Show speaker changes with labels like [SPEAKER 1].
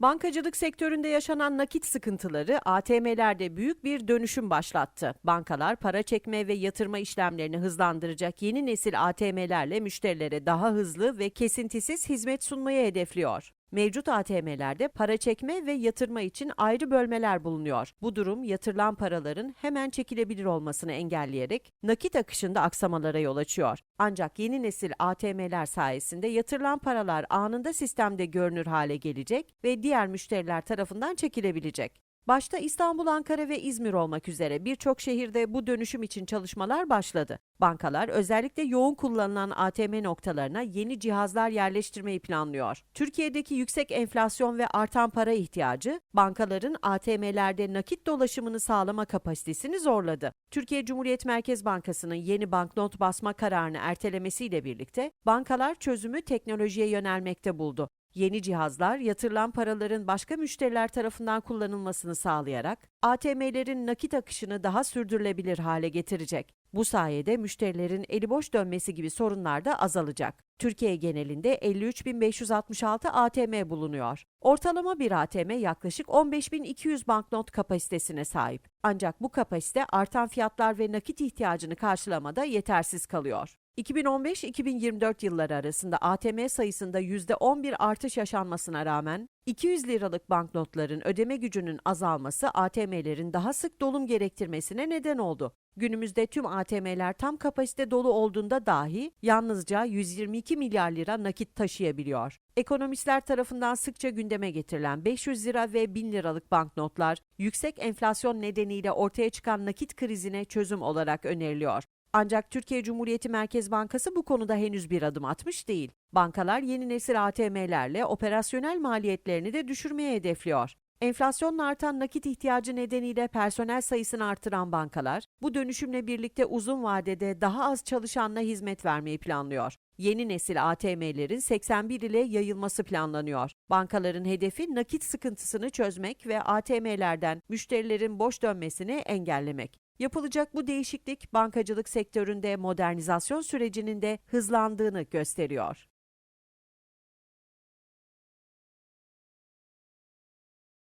[SPEAKER 1] Bankacılık sektöründe yaşanan nakit sıkıntıları ATM'lerde büyük bir dönüşüm başlattı. Bankalar para çekme ve yatırma işlemlerini hızlandıracak yeni nesil ATM'lerle müşterilere daha hızlı ve kesintisiz hizmet sunmayı hedefliyor. Mevcut ATM'lerde para çekme ve yatırma için ayrı bölmeler bulunuyor. Bu durum yatırılan paraların hemen çekilebilir olmasını engelleyerek nakit akışında aksamalara yol açıyor. Ancak yeni nesil ATM'ler sayesinde yatırılan paralar anında sistemde görünür hale gelecek ve diğer müşteriler tarafından çekilebilecek. Başta İstanbul, Ankara ve İzmir olmak üzere birçok şehirde bu dönüşüm için çalışmalar başladı. Bankalar özellikle yoğun kullanılan ATM noktalarına yeni cihazlar yerleştirmeyi planlıyor. Türkiye'deki yüksek enflasyon ve artan para ihtiyacı bankaların ATM'lerde nakit dolaşımını sağlama kapasitesini zorladı. Türkiye Cumhuriyet Merkez Bankası'nın yeni banknot basma kararını ertelemesiyle birlikte bankalar çözümü teknolojiye yönelmekte buldu. Yeni cihazlar yatırılan paraların başka müşteriler tarafından kullanılmasını sağlayarak ATM'lerin nakit akışını daha sürdürülebilir hale getirecek. Bu sayede müşterilerin eli boş dönmesi gibi sorunlar da azalacak. Türkiye genelinde 53.566 ATM bulunuyor. Ortalama bir ATM yaklaşık 15.200 banknot kapasitesine sahip. Ancak bu kapasite artan fiyatlar ve nakit ihtiyacını karşılamada yetersiz kalıyor. 2015-2024 yılları arasında ATM sayısında %11 artış yaşanmasına rağmen 200 liralık banknotların ödeme gücünün azalması ATM'lerin daha sık dolum gerektirmesine neden oldu. Günümüzde tüm ATM'ler tam kapasite dolu olduğunda dahi yalnızca 122 milyar lira nakit taşıyabiliyor. Ekonomistler tarafından sıkça gündeme getirilen 500 lira ve 1000 liralık banknotlar yüksek enflasyon nedeniyle ortaya çıkan nakit krizine çözüm olarak öneriliyor. Ancak Türkiye Cumhuriyeti Merkez Bankası bu konuda henüz bir adım atmış değil. Bankalar yeni nesil ATM'lerle operasyonel maliyetlerini de düşürmeye hedefliyor. Enflasyonla artan nakit ihtiyacı nedeniyle personel sayısını artıran bankalar, bu dönüşümle birlikte uzun vadede daha az çalışanla hizmet vermeyi planlıyor. Yeni nesil ATM'lerin 81 ile yayılması planlanıyor. Bankaların hedefi nakit sıkıntısını çözmek ve ATM'lerden müşterilerin boş dönmesini engellemek. Yapılacak bu değişiklik bankacılık sektöründe modernizasyon sürecinin de hızlandığını gösteriyor.